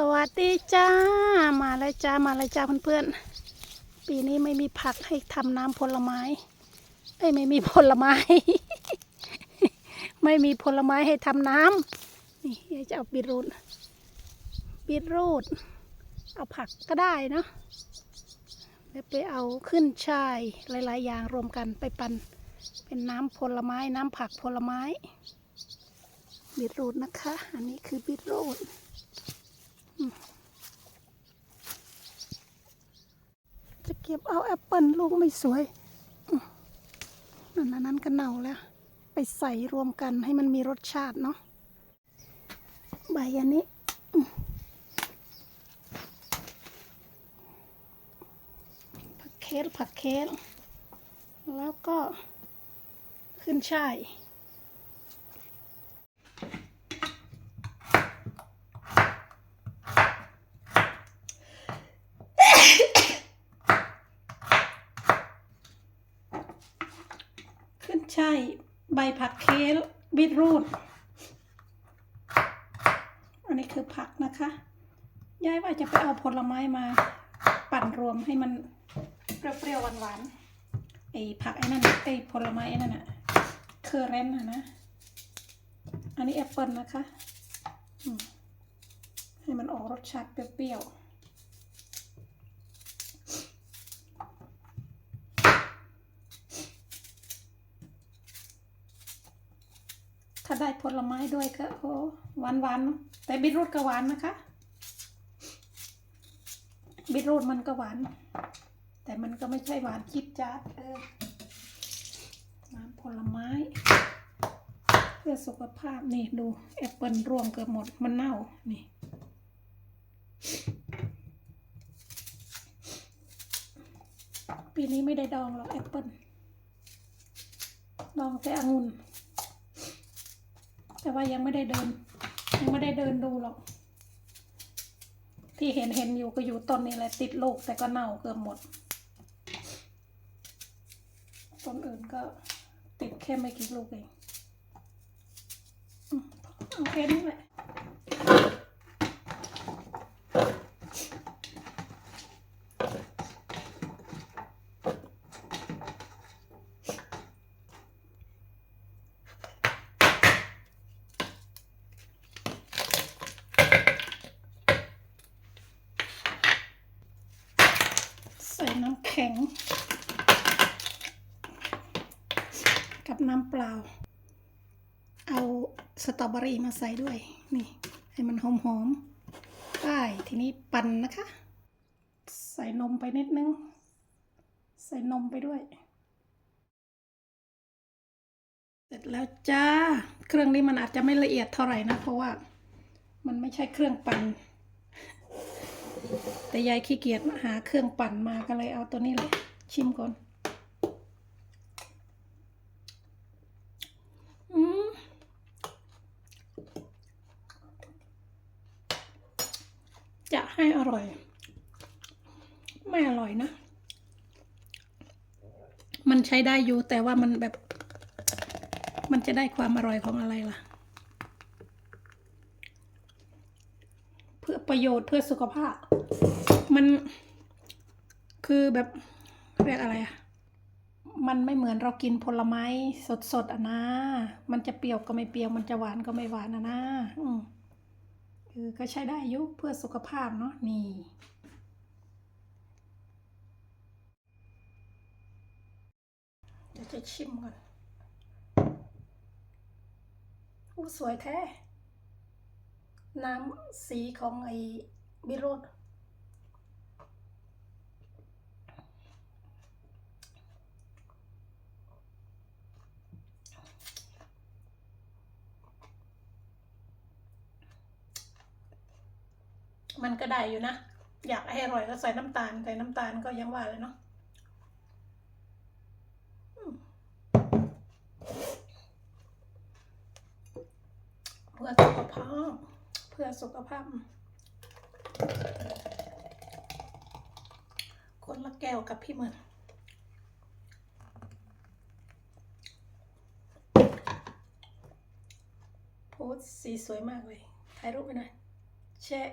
สวัสดีจ้า มาเลยจ้า มาเลยจ้าเพื่อนๆ ปีนี้ไม่มีผักให้ทำน้ำผลไม้เอ้ไม่มีผลไม้ ไม่มีผลไม้ให้ทำน้ำนี่จะเอาบีทรูทบีทรูทเอาผักก็ได้เนาะแล้วไปเอาขึ้นช่ายหลาย ๆ อย่างรวมกันไปปั่นเป็นน้ำผลไม้น้ำผักผลไม้บีทรูทนะคะ อันนี้คือบีทรูท จะเก็ บเอาแอปเปิลลูกไม่สวยนั่นนั้นก็เน่าแล้ว ไปใส่รวมกันให้มันมีรสชาติเนาะใบอันนี้ผักเคสผักเคสแล้วก็ขึ้นช่าย ขึ้นช่ายใบผักเคลบีทรูทอันนี้คือผักนะคะยายว่าจะไปเอาผลไม้มา ปั่นรวมให้มันเปรี้ยวๆหวานๆไอ้ผักไอ้นั่นไอ้ผลไม้ไอ้นั่นน่ะเคอร์เรนต์นะนะอันนี้แอปเปิลนะคะให้มันออกรสชาติเปรี้ยวๆ ถ้าได้ผลไม้ด้วยก็โอ้หวานหวานๆแต่บีทรูทก็หวานนะคะบีทรูทมันก็หวาน แต่มันก็ไม่ใช่หวานจิ๊ดจ๊าดเออน้ำผลไม้ เพื่อสุขภาพนี่ดูแอปเปิลร่วงเกือบหมดมันเน่านี่ปีนี้ไม่ได้ดองหรอกแอปเปิลดองแต่องุ่น แต่ว่ายังไม่ได้เดิน ยังไม่ได้เดินดูหรอก ที่เห็นเห็นอยู่ก็อยู่ต้นนี้แหละติดลูกแต่ก็เน่าเกือบหมดต้นอื่นก็ติดแค่ไม่กี่ลูกเองโอเคนี่แหละใส่น้ำแข็ง กับน้ำเปล่า เอาสตรอเบอรี่มาใส่ด้วย นี่ ให้มันหอมๆได้ทีนี้ปั่นนะคะ ใส่นมไปนิดนึง ใส่นมไปด้วย เสร็จแล้วจ้า เครื่องนี้มันอาจจะไม่ละเอียดเท่าไหร่นะ เพราะว่ามันไม่ใช่เครื่องปั่น แต่ยายขี้เกียจหาเครื่องปั่นมาก็เลยเอาตัวนี้เลยชิมก่อน อืมจะให้อร่อย ไม่อร่อยนะ มันใช้ได้อยู่แต่ว่ามันแบบ มันจะได้ความอร่อยของอะไรล่ะ พื่อประโยชน์เพื่อสุขภาพ มันคือแบบเรียกอะไรอะมันไม่เหมือนเรากินผลไม้สดๆอะนะ มันจะเปรี้ยวก็ไม่เปรี้ยว มันจะหวานก็ไม่หวานอะนะอืมคือก็ใช้ได้อยุเพื่อสุขภาพเนาะนี่เดี๋ยวจะชิมก่อนอู้สวยแท้ น้ำสีของไอ้บิโรดมันก็ได้อยู่นะ อยากให้อร่อยก็ใส่น้ำตาล ใส่น้ำตาลก็ยังว่าเลยเนาะอืมเพื่อสุขภาพ เพื่อสุขภาพ คนละแก้วกับพี่เหมือนโพสสีสวยมากเลย ถ่ายรูปไปหน่อยแชะ